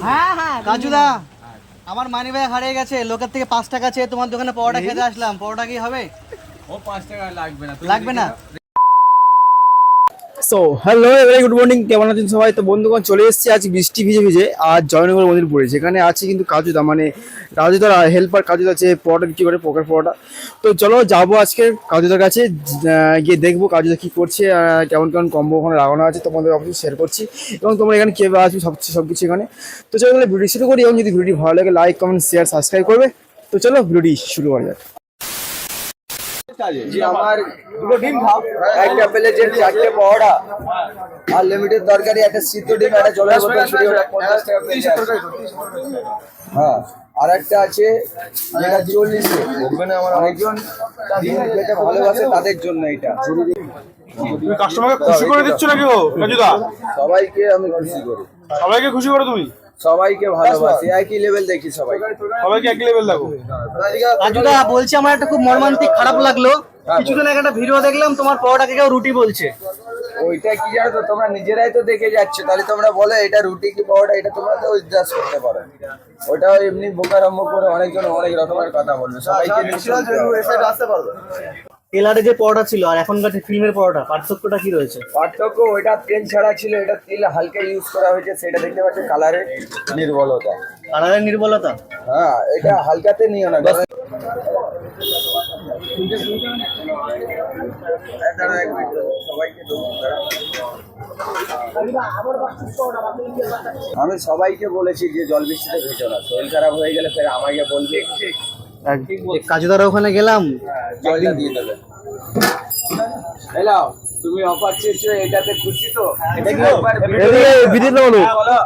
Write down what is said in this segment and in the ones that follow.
হ্যাঁ হ্যাঁ কাজুদা আমার মানি ব্যাগ হারিয়ে গেছে লোকের থেকে পাঁচ টাকা চেয়ে তোমার দোকানে পরোটা খেতে আসলাম পরোটা কি হবে? ও পাঁচ টাকা লাগবে না লাগবে না? So hello very good morning কেমন আছেন সবাই? তো বন্ধুগণ, চলে এসেছি আজ বৃষ্টি ভিজে ভিজে, আর জয়নগর মন্দির পড়ে যেখানে আছে কিন্তু কাজুদা মানে কাজুদার হেল্পার কাজুদা আছে, পরোটা বিক্রি করে পকেট পরোটা। তো চলো, যাব আজকে কাজুদার কাছে গিয়ে দেখব কাজুদা কী করছে কেমন কেমন কম্বো ওখানে লাগানো আছে, তোমাদের অবশ্যই শেয়ার করছি। এবং তোমরা এখানে কীভাবে আসবে সব সব কিছু এখানে। তো চলো ভিডিও শুরু করি, এবং যদি ভিডিওটি ভালো লাগে লাইক কমেন্ট শেয়ার সাবস্ক্রাইব করবে। তো চলো ভিডিওটি শুরু করা যাক। জি আমার দুটো ডিম খাও। একটা প্লেটের চারটে পরোটা আর লিমিটেড তরকারি একটা সিদ্ধ ডিম একটা জলের বোতল শুধু ওটা পঞ্চাশ টাকা প্লেট হ্যাঁ আর একটা আছে যেটা চল্লিশে অনেকজন ডিম খেতে ভালোবাসে তাদের জন্য এটা। তুমি কাস্টমারকে খুশি করে দিচ্ছ নাকি রাজুদা? সবাইকে আমি খুশি করি। সবাইকে খুশি করে তুমি? সবাইকে ভালোবাসি। একই লেভেল দেখি সবাই। সবাইকে একই লেভেল দেখো। কাজুদা বলছি আমার একটা খুব মর্মান্তিক খারাপ লাগল। কিছুদিন আগে একটা ভিডিও দেখলাম তোমার পরোটাকে কেউ রুটি বলছে। ওইটা কি জানো তো তোমরা নিজেরাই তো দেখে যাচ্ছ। তাহলে তোমরা বলো এটা রুটি কি পাওয়াটা এটা তোমরা তো জাজ করতে পারো। ওটা এমনি বোকারম্ভ করে অনেকজন অনেক রকমের কথা বলবে। সবাইকে। টেলারে যে পরোটা ছিল আর এখনকার যে ফিল্মের পরোটা পার্থক্যটা কি রয়েছে? পার্থক্য ওইটা তেল ছাড়া ছিল এটা তেল হালকা ইউজ করা হয়েছে সেটা দেখতে পাচ্ছ কালারের নির্বলতা। কালারের নির্বলতা? হ্যাঁ এটা হালকাতে নিও না দাঁড়াও। আমি সবাইকে বলেছি যে জল বৃষ্টিতে ভেজো না শরীর খারাপ হয়ে গেলে ফের আমাকে বলবে। কাজুদার ওখানে গেলাম। জলটা দিয়ে দেবে। এলাও তুমি অফার চেয়েছো এটাতে খুশি তো? এটা কি বিদিত বলো হ্যাঁ,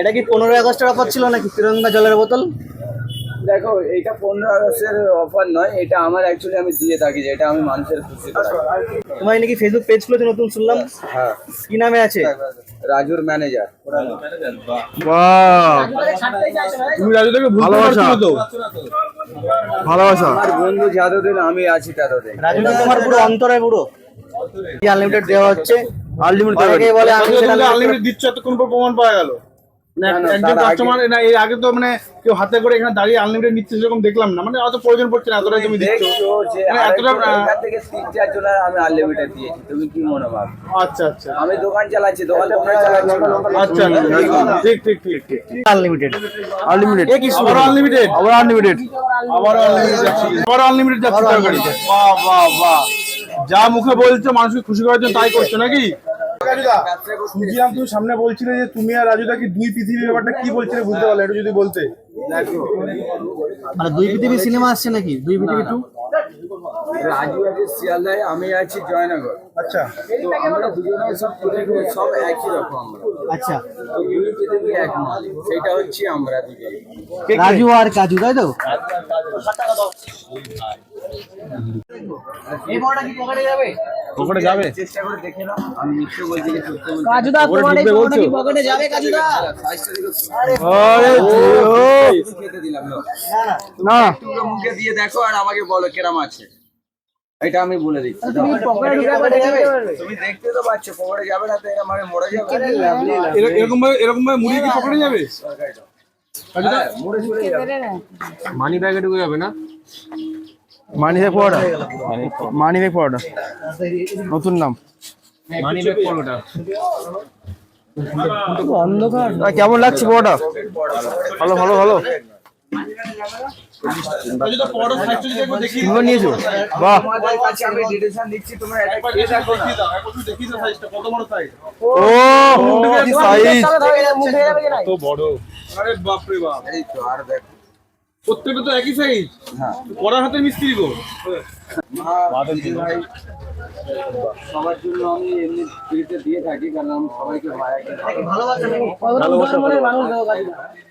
এটা কি পনেরোই আগস্টের অফার ছিল নাকি? তিরঙ্গা জলের বোতল? দেখো এটা পনেরো আগস্টের অফার নয় এটা আমার অ্যাকচুয়ালি আমি দিয়ে থাকি যেটা আমি মানুষের খুশি করাই। তোমার নাকি ফেসবুক পেজ খুলেছে? নতুন শুনলাম। হ্যাঁ। কি নামে আছে? রাজুর ম্যানেজার বাহ। তুমি রাজুদাকে ভুলতে ভালোবাসা। তো? ভালোবাসা। আমার বন্ধু যতদিন আমি আছি ততদিন রাজু তো তোমার পুরো অন্তরে পুরো। আনলিমিটেড দেওয়া হচ্ছে। আনলিমিটেড অনেকে বলে রাজুদা আনলিমিটেড দিচ্ছ এতক্ষণ পর প্রমাণ পাওয়া গেল। একজন কাস্টমার না এর আগে তো মানে কেউ হাতে করে এখানে দাঁড়িয়ে আনলিমিটেড নিচ্ছে সেরকম দেখলাম না। মানে অত প্রয়োজন পড়ছে না এতটাই তুমি দিচ্ছ। মানে এতটা আরেকজন থেকে তিন চার জনের আমি আনলিমিটেড দিয়েছি তুমি কি মনে ভাব? আচ্ছা আচ্ছা। আমি দোকান চালাচ্ছি দোকান তোমরা চালাচ্ছি। আচ্ছা ঠিক ঠিক ঠিক ঠিক আনলিমিটেড আনলিমিটেড আবার আনলিমিটেড আবার আনলিমিটেড আবার আনলিমিটেড আবার আনলিমিটেড যাচ্ছে বাহ বাহ বাহ। যা মুখে বলছো মানুষকে খুশি করার জন্য তাই করছ নাকি? শুনছিলাম তুমি সামনে বলছিলে যে তুমি আর রাজুদা কি দুই পৃথিবীর ব্যাপারটা কি বলছিলে বুঝতে পারলে একটু যদি বলতে। মানে দুই পৃথিবী সিনেমা আসছে নাকি? দুই পৃথিবী টু রাজু আছে শিয়ালদায় আমি আছি জয়নগর। আচ্ছা। তো আমরা দুজনে সব সব একই রকম আমরা। আচ্ছা। তো দুই পৃথিবী এক সেটা হচ্ছে আমরা দুজন। রাজু আর কাজু তাই তো? এই বড়টা কি পকেটে যাবে? চেষ্টা করে দেখে নাও। আমি নিশ্চয় বলছি যে সত্য বলছি। কাজুদা তোমার এই পরোটা কি পকেটে যাবে কাজুদা? সাইজটা দেখো তো। আরে খেতে দিলাম না মুখে দিয়ে দেখো আর আমাকে বলো কেরাম আছে। এটা আমি বলে দিচ্ছি তুমি দেখতে তো পাচ্ছ পকেটে যাবে না তো মরে যাবে এরকম ভাবে এরকম ভাবে মুড়ি কি পকেটে যাবে হ্যাঁ, মানি ব্যাগে ঢুকে যাবে না মানি ব্যাগ পড়া মানি ব্যাগ পড়া নতুন নাম মানি ব্যাগ পরোটা আহ, কেমন লাগছে পড়াটা ভালো ভালো ভালো প্রত্যেকটা তো একই সাইজ হ্যাঁ। পড়ার হাতে মিস্ত্রি গো। ভাই সবার জন্য আমি এমনি ফ্রিতে দিয়ে থাকি কারণ আমি সবাইকে ভাইয়াকে কতটা মনের মানুষ দেবো কাজুদা এই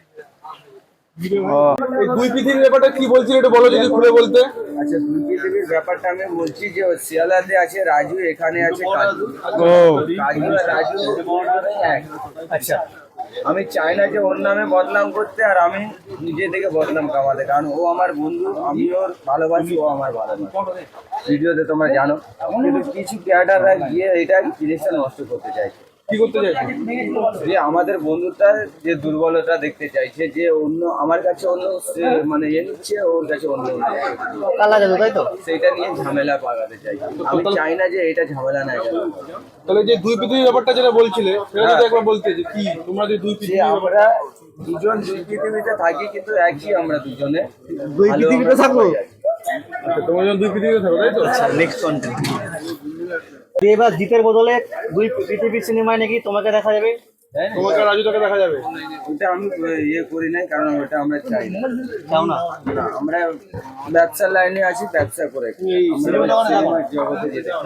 দুই পৃথিবীর ব্যাপারটা কি বলছিল একটু বলো যদি খুলে বলতে। আচ্ছা দুই পৃথিবীর ব্যাপারটা আমি বলছি যে শিয়ালাতে আছে রাজু এখানে আছে কাজু। কাজু রাজু আচ্ছা আমি চাই না যে ওর নামে বদনাম করতে আর আমি নিজে থেকে বদনাম কামাতে কারণ ও আমার বন্ধু আমি ওর ভালোবাসি ও আমার ভালোবাসি। ভিডিওতে তোমরা জানো। কিন্তু কিছু ক্যারেক্টাররা গিয়ে এটা জিনিসটা নষ্ট করতে চাইছে। কি করতে চাইছো যে আমাদের বন্ধুটার যে দুর্বলতা দেখতে চাইছে যে অন্য আমার কাছে অন্য সে- মানে ইয়ে নিচ্ছে ওর কাছে অন্য কালা জাদু তাই তো? সেইটা নিয়ে ঝামেলা পাকাতে চাই আমি চাই না যে এটা ঝামেলা না কেন তাহলে যে দুই পৃথিবীর ব্যাপারটা যেটা বলছিলে সেটা যদি একবার বলতে যে কি তোমরা যে দুই পৃথিবী আমরা দুজন দুই পৃথিবীতে থাকি কিন্তু একই আমরা দুজনে দুই পৃথিবীতে আছি। আচ্ছা, তোমরা যখন দুই পৃথিবীতে থাকো তাই তো? নেক্সট কন্টেন্ট এবার জিতের বদলে দুই পৃথিবীর সিনেমায় নাকি তোমাকে দেখা যাবে? তোমাকে রাজুদাকে দেখা যাবে। ওটা আমি ইয়ে করি নাই কারণ ওটা আমরা চাই না। চাও না? আমরা ব্যবসার লাইনে আছি ব্যবসা করে।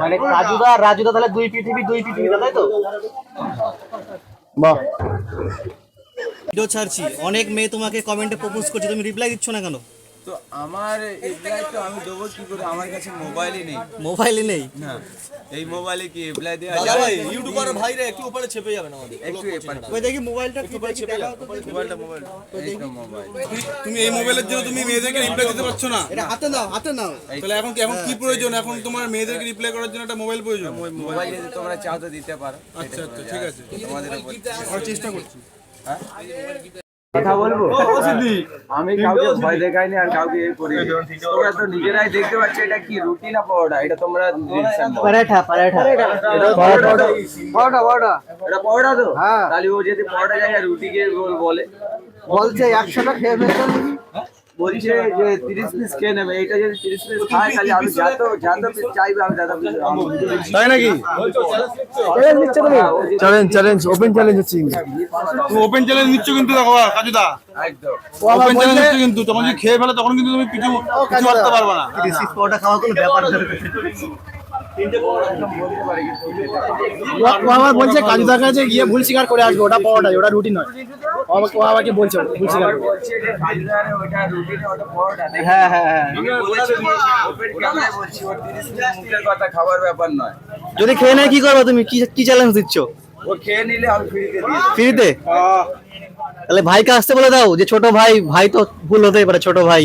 মানে রাজুদা আর রাজুদা তাহলে দুই পৃথিবী দুই পৃথিবীতে তাই তো? বাহ। ভিডিও ছাড়ছি। অনেক মেয়ে তোমাকে কমেন্টে প্রপোজ করছে তুমি রিপ্লাই দিচ্ছ না কেন? আমার রিপ্লাই তো আমি দেবো কি করে? আমার কাছে মোবাইলই নেই। মোবাইলে নেই? না। এই মোবাইলে কি রিপ্লাই দেওয়া যাবে ইউটিউবার ভাইরা একটু উপরে চেপে যাবেন আমাদের। একটু এপার। ওই দেখি মোবাইলটা একটু উপরে চেপে যাও মোবাইলটা মোবাইল তুমি এই মোবাইলের জন্য তুমি মেয়েদেরকে রিপ্লাই দিতে পারছ না? এটা হাতে নাও হাতে নাও। তাহলে এখন কি এখন কি প্রয়োজন? এখন তোমার মেয়েদেরকে রিপ্লাই করার জন্য একটা মোবাইল প্রয়োজন? মোবাইল যদি তোমরা চাও তো দিতে পারো। আচ্ছা আচ্ছা ঠিক আছে। তোমাদের চেষ্টা করছি। কথা বলব? আমি কাউকে ভয় দেখাইনি আর কাউকে এ করি তোমরা তো নিজেরাই দেখতে পাচ্ছ এটা কি রুটি না পাওয়াটা এটা তোমরা। পরাঠা পরাঠা এটা পরোটা। এটা পরোটা তো? তাহলে ও যদি পরোটা যায় আর রুটিকে বলে। বলছে একশোটা খেয়ে ফেলছো বলছে যে তিরিশ পিস খেয়ে নেবে? এটা যদি তিরিশ পিস খায় তাহলে আমি যত যত পিস চাইবে আমি পিস তাই নাকি? চ্যালেঞ্জ চ্যালেঞ্জ ওপেন চ্যালেঞ্জ হচ্ছে তুমি ওপেন চ্যালেঞ্জ নিচ্ছ কিন্তু দেখো কাজুদা। একদম। ওপেন চ্যালেঞ্জ নিচ্ছ কিন্তু। তখন যদি খেয়ে ফেলে তখন কিন্তু তুমি কিছু কিছু করতে পারবে না। খাওয়া কোনো ব্যাপার আমার বলছে কাজুদার কাছে গিয়ে ভুল স্বীকার করে আসবে ওটা পাওয়াটা ওটা রুটি নয়। ও আমাকে ও বলছে ভুল স্বীকার হ্যাঁ হ্যাঁ হ্যাঁ। কথা খাবার ব্যাপার নয় যদি খেয়ে নেয় কি করবে তুমি? কি কি চ্যালেঞ্জ দিচ্ছ? ও খেয়ে নিলে আমি ফ্রিতে ফ্রিতে? তাহলে ভাইকে আসতে বলে দাও যে ছোট ভাই ভাই তো ভুল হতেই পারে ছোট ভাই।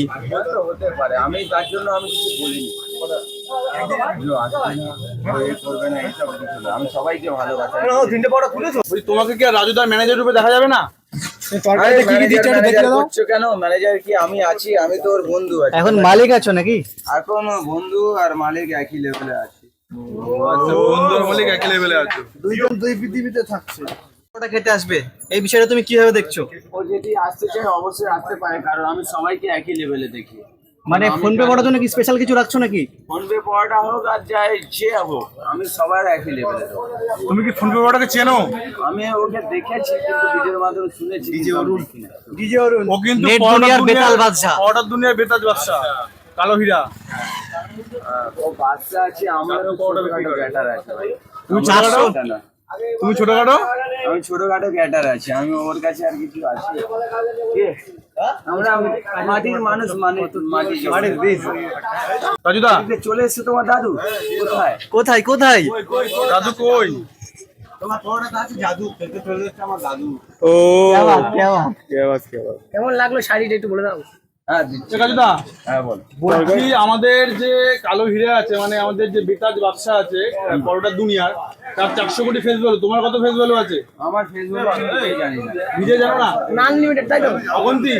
হতে পারে আমি তার জন্য আমি কিছু বলিনি। আমি সবাইকে ভালোবাসি বলছি, তোমাকে কি রাজুদার ম্যানেজার রূপে দেখা যাবে না? এখন মালিক আছো নাকি? এখন বন্ধু আর মালিক একই লেভেলে আছে। আচ্ছা বন্ধু আর মালিক একই লেভেলে আছো। দুইজন দুই পৃথিবীতে থাকছে। ওটা খেতে আসবে? এই বিষয়টা তুমি কীভাবে দেখছ? ও যদি আসতে চায় অবশ্যই আসতে পারে কারণ আমি সবাইকে একই লেভেলে দেখি। মানে ফোন পে করার জন্য কি স্পেশাল কিছু রাখছো নাকি? ফোন পে পড়াটা হোক আর যাই যে হোক আমি সবার একই লেভেলে তুমি কি ফোন পেপারটাকে চেনো? আমি ওকে দেখেছি কিন্তু ভিডিওর মাধ্যমে শুনেছি। ডিজে অরুণ। ডিজে অরুণ। ও কিন্তু নেট দুনিয়ার বেতাল বাদশা। পরোটার দুনিয়ার বেতাজ বাদশা কালো হীরা। ও বাচ্চা আছে আমারও ছোটখাটো গ্যাটার আছে ভাই। তুমি না। তুমি ছোটখাটো? আমি ছোটখাটো গ্যাটার আছে আমি ওর কাছে আর কিছু আছে? আমরা মাটির মানুষ মানে মাটির বীজ। রাজুদা। চলে এসছে তোমার দাদু? কোথায়? কোথায় কোথায়? দাদু কই? কেমন লাগল শাড়িটা একটু বলে দাও। হ্যাঁ। হ্যাঁ বল। বলছি আমাদের যে কালো হিরে আছে মানে আমাদের যে বেতাজ ব্যবসা আছে বড়টা দুনিয়ার তার চারশো কোটি ফেস ভ্যালু তোমার কত ফেস ভ্যালু আছে? আমার ফেস ভ্যালু জানি না। নিজে জানো না? আনলিমিটেড তাই তো? অগন্তি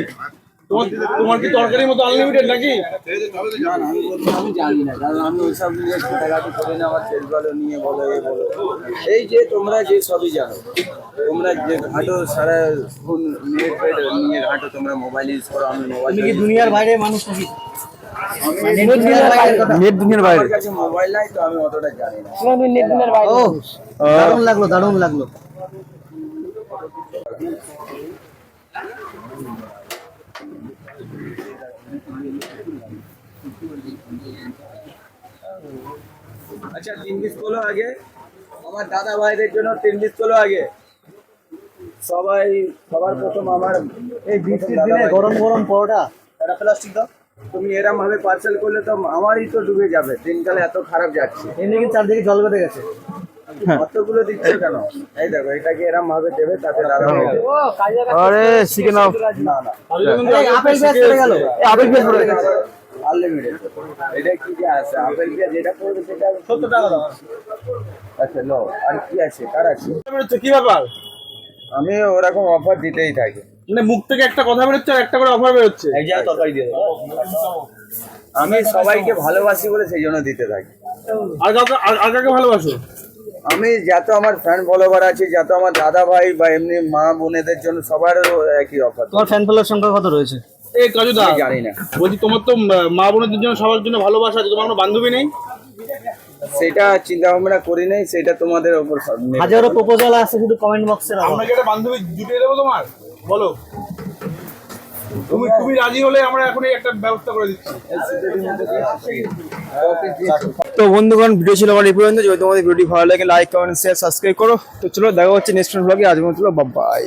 তোমার তোমার কি তরকারির মতো আনলিমিটেড নাকি? আমি জানি না কারণ আমি ওইসব নিয়ে ছোটাখাটি করি না আমার সেল ভালো নিয়ে বলো এ বলো। এই যে তোমরা যে সবই জানো তোমরা যে ঘাটো সারা ফোন নেট ফেট নিয়ে ঘাটো তোমরা মোবাইল ইউজ করো আমি মোবাইল কি দুনিয়ার বাইরে মানুষ নাকি? নেট দুনিয়ার বাইরের কথা। নেট দুনিয়ার বাইরে। কাছে মোবাইল নাই তো আমি অতটা জানি না। তুমি নেট দুনিয়ার বাইরে ও। দারুণ লাগল দারুণ লাগল। আচ্ছা তিন পিস আগে। আমার দাদা ভাইদের জন্য তিন পিস আগে। সবাই সবার প্রথম আমার এই বৃষ্টির দিনে গরম গরম পরোটা। এটা প্লাস্টিক দাও। তুমি এরম ভাবে পার্সেল করলে তো আমারই তো ডুবে যাবে। দিনকালে এত খারাপ যাচ্ছে। এমনি কিন্তু চারদিকে জল বেঁধে গেছে? কতগুলো দিচ্ছ কেন? এই দেখো এটাকে এরম ভাবে দেবে তাতে দাদা কাজে আরে শিখে নাও না। না আপেল চলে গেল। গেছে। আনলিমিটেড এটা কি যে আছে? আপেল দিয়ে যেটা করবে সেটা সত্তর টাকা দাও আচ্ছা আর কি আছে? কার আছে? কি ব্যাপার? আমি ওরকম অফার দিতেই থাকি। মানে মুখ থেকে একটা কথা বেরোচ্ছে আর একটা করে অফার বেরোচ্ছে? আমি সবাইকে ভালোবাসি বলে সেই জন্য দিতে থাকি। আর কাউকে আর- কাকে ভালোবাসো? আমি যত আমার ফ্যান ফলোয়ার আছে যত আমার দাদা ভাই বা এমনি মা বোনেদের জন্য সবারও একই অফার তোমার ফ্যান ফলোয়ার সংখ্যা কত রয়েছে? এই কাজুদা আমি জানি না। বলছি তোমার তো মা বোনদের জন্য সবার জন্য ভালোবাসা আছে তোমার কোনো বান্ধবী নেই? সেটা চিন্তা ভাবনা করি নাই সেটা তোমাদের সব হাজারো প্রপোজাল আছে শুধু কমেন্ট বক্সে আমরা কি একটা বান্ধবী জুটিয়ে দেবো তোমার? বলো। তুমি তুমি রাজি হলে আমরা এখনই একটা ব্যবস্থা করে দিচ্ছি। তো বন্ধুগণ ভিডিও ছিল আমার এই পর্যন্ত। যদি তোমাদের ভিডিওটি ভালো লাগে লাইক কমেন্ট শেয়ার সাবস্ক্রাইব করো। তো চলো দেখা হচ্ছে নেক্সট ব্লগে আজ মতো বাই